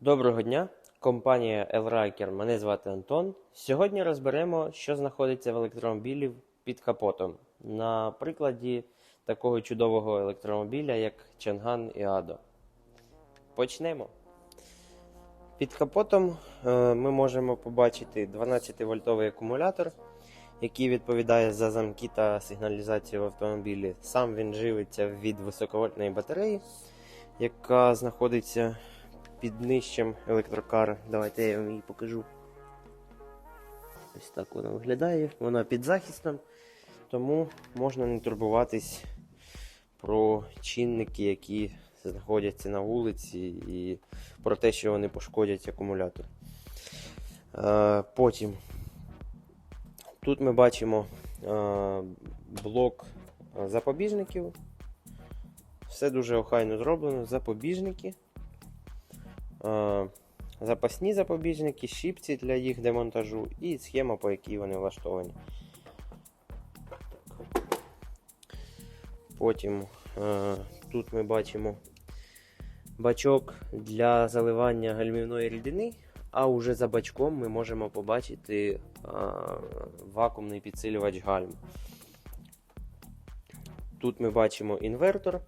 Доброго дня, компанія Elriker. Мене звати Антон. Сьогодні розберемо, що знаходиться в електромобілі під капотом. На прикладі такого чудового електромобіля, як Чанган і Адо. Почнемо. Під капотом е, ми можемо побачити 12-вольтовий акумулятор, який відповідає за замки та сигналізацію в автомобілі. Сам він живиться від високовольтної батареї, яка знаходиться під нижчим електрокара. Давайте я вам її покажу. Ось так вона виглядає. Вона під захистом, тому можна не турбуватись про чинники, які знаходяться на вулиці, і про те, що вони пошкодять акумулятор. Е, Потім тут ми бачимо е, блок запобіжників. Все дуже охайно зроблено. Запобіжники. Е, запасні запобіжники, щипці для їх демонтажу і схема, по якій вони влаштовані. Потім е, тут ми бачимо бачок для заливання гальмівної рідини, а уже за бачком ми можемо побачити е, вакуумний підсилювач гальм. Тут ми бачимо інвертор,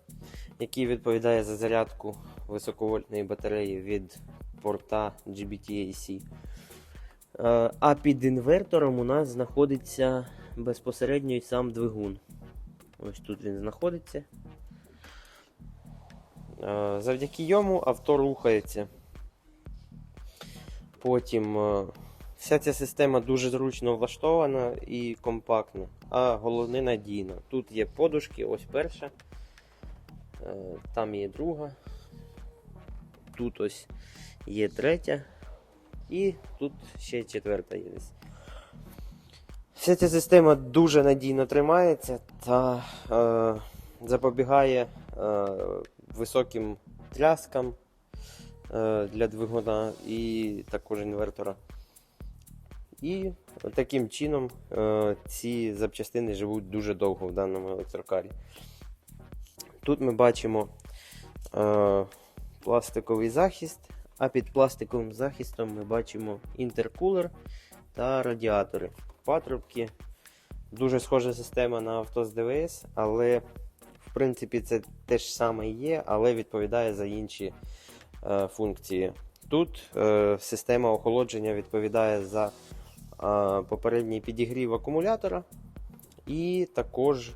який відповідає за зарядку високовольтної батареї від порта GBT-AC. Е, А під інвертором у нас знаходиться безпосередньо й сам двигун. Ось тут він знаходиться. Е, Завдяки йому авто рухається. Потім е, вся ця система дуже зручно влаштована і компактна, а головне надійна. Тут є подушки, ось перша, там є друга, тут ось є третя, і тут ще четверта є десь. Вся ця система дуже надійно тримається та е, запобігає е, високим тряскам е, для двигуна і також інвертора. І таким чином е, ці запчастини живуть дуже довго в даному електрокарі. Тут ми бачимо е, пластиковий захист, а під пластиковим захистом ми бачимо інтеркулер та радіатори. Патрубки. Дуже схожа система на авто з ДВС, але в принципі це те ж саме є, але відповідає за інші е, функції. Тут е, система охолодження відповідає за е, попередній підігрів акумулятора і також е,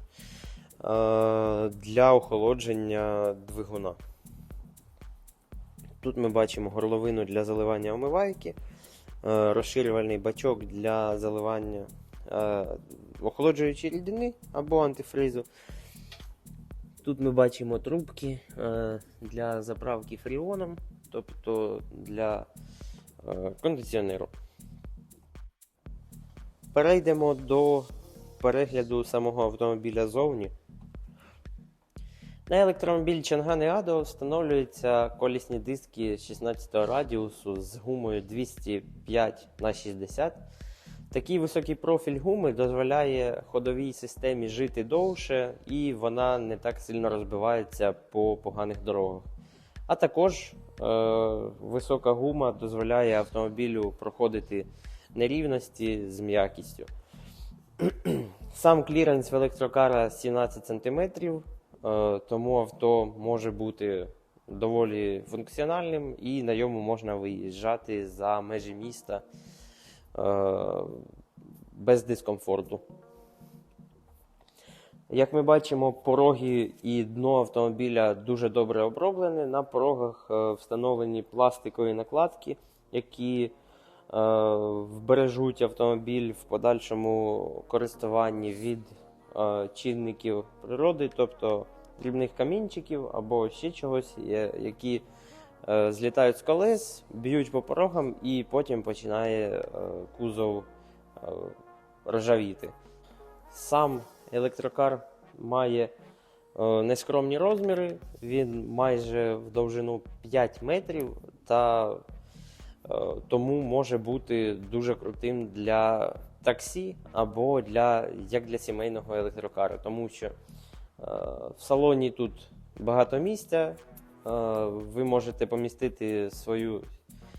для охолодження двигуна. Тут ми бачимо горловину для заливання омивайки, е, розширювальний бачок для заливання е, охолоджуючої рідини або антифризу. Тут ми бачимо трубки е, для заправки фріоном, тобто для кондиціонеру. Перейдемо до перегляду самого автомобіля зовні. На електромобіль і Ado встановлюються колісні диски 16 радіусу з гумою 205 на 60 Такий високий профіль гуми дозволяє ходовій системі жити довше і вона не так сильно розбивається по поганих дорогах. А також е, висока гума дозволяє автомобілю проходити нерівності з м'якістю. Сам кліренс в електрокара 17 см, тому авто може бути доволі функціональним і на ньому можна виїжджати за межі міста е, без дискомфорту. Як ми бачимо, пороги і дно автомобіля дуже добре оброблені. На порогах е, встановлені пластикові накладки, які е, вбережуть автомобіль в подальшому користуванні від е, чинників природи, тобто дрібних камінчиків або ще чогось, які е, злітають з колес, б'ють по порогам і потім починає е, кузов е, ржавіти. Сам електрокар має нескромні розміри, він майже в довжину 5 метрів та тому може бути дуже крутим для таксі або для, як для сімейного електрокара, тому що в салоні тут багато місця, е, ви можете помістити свою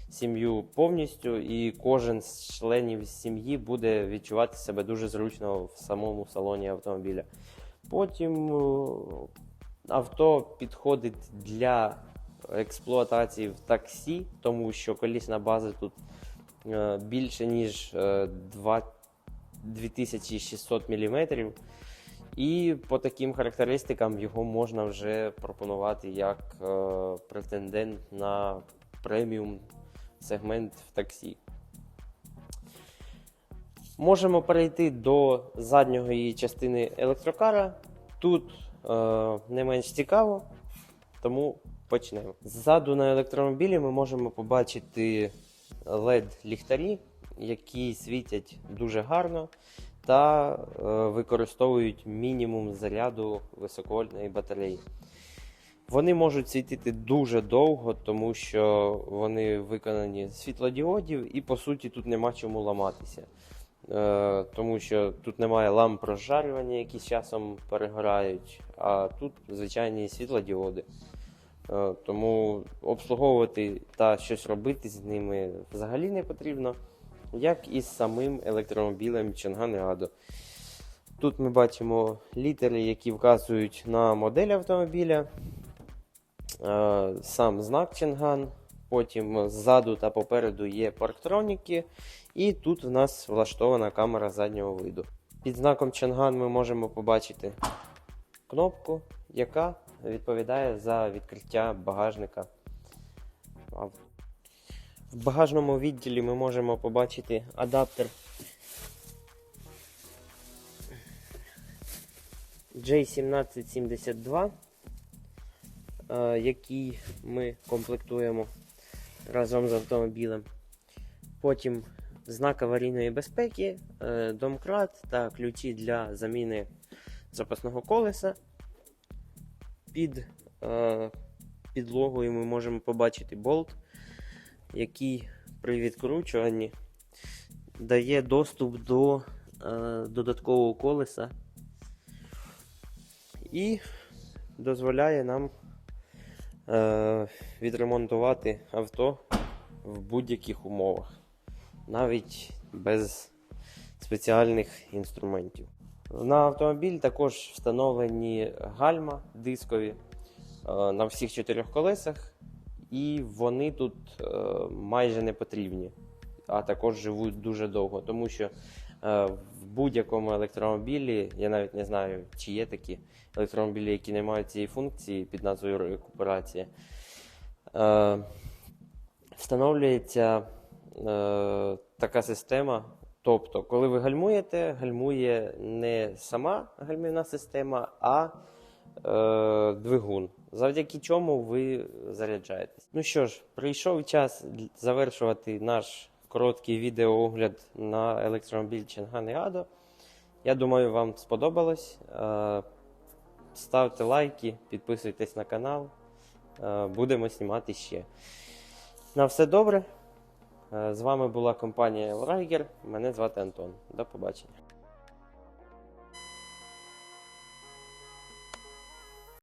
сім'ю повністю, і кожен з членів сім'ї буде відчувати себе дуже зручно в самому салоні автомобіля. Потім е, авто підходить для експлуатації в таксі, тому що колісна база тут е, більше ніж е, 2 2600 мм. І по таким характеристикам його можна вже пропонувати як е, претендент на преміум сегмент в таксі. Можемо перейти до задньої частини електрокара. Тут е, не менш цікаво, тому почнемо. Ззаду на електромобілі ми можемо побачити LED-ліхтарі, які світять дуже гарно та е, використовують мінімум заряду високовольтної батареї. Вони можуть світити дуже довго, тому що вони виконані з світлодіодів, і по суті тут нема чому ламатися. Е, тому що тут немає ламп розжарювання, які з часом перегорають, а тут звичайні світлодіоди. Е, тому обслуговувати та щось робити з ними взагалі не потрібно, як і з самим електромобілем Чанган Радо. Тут ми бачимо літери, які вказують на модель автомобіля, е, сам знак Чанган. Потім ззаду та попереду є парктроніки, і тут в нас влаштована камера заднього виду. Під знаком Чанган ми можемо побачити кнопку, яка відповідає за відкриття багажника. В багажному відділі ми можемо побачити адаптер J1772, е, який ми комплектуємо разом з автомобілем. Потім знак аварійної безпеки, е, домкрат та ключі для заміни запасного колеса. Під е, підлогою ми можемо побачити болт, який при відкручуванні дає доступ до е, додаткового колеса і дозволяє нам е, відремонтувати авто в будь-яких умовах, навіть без спеціальних інструментів. На автомобіль також встановлені гальма дискові е, на всіх чотирьох колесах, і вони тут е, майже не потрібні, а також живуть дуже довго, тому що е, в будь-якому електромобілі, я навіть не знаю, чи є такі електромобілі, які не мають цієї функції під назвою рекуперація. Е, Встановлюється така система. Тобто, коли ви гальмуєте, гальмує не сама гальмівна система, а е, двигун, завдяки чому ви заряджаєтесь. Ну що ж, прийшов час завершувати наш короткий відеоогляд на електромобіль Chang'an Ado. Я думаю, вам сподобалось. Е, ставте лайки, підписуйтесь на канал. Е, будемо знімати ще. На все добре. Е, З вами була компанія Elriger. Мене звати Антон. До побачення.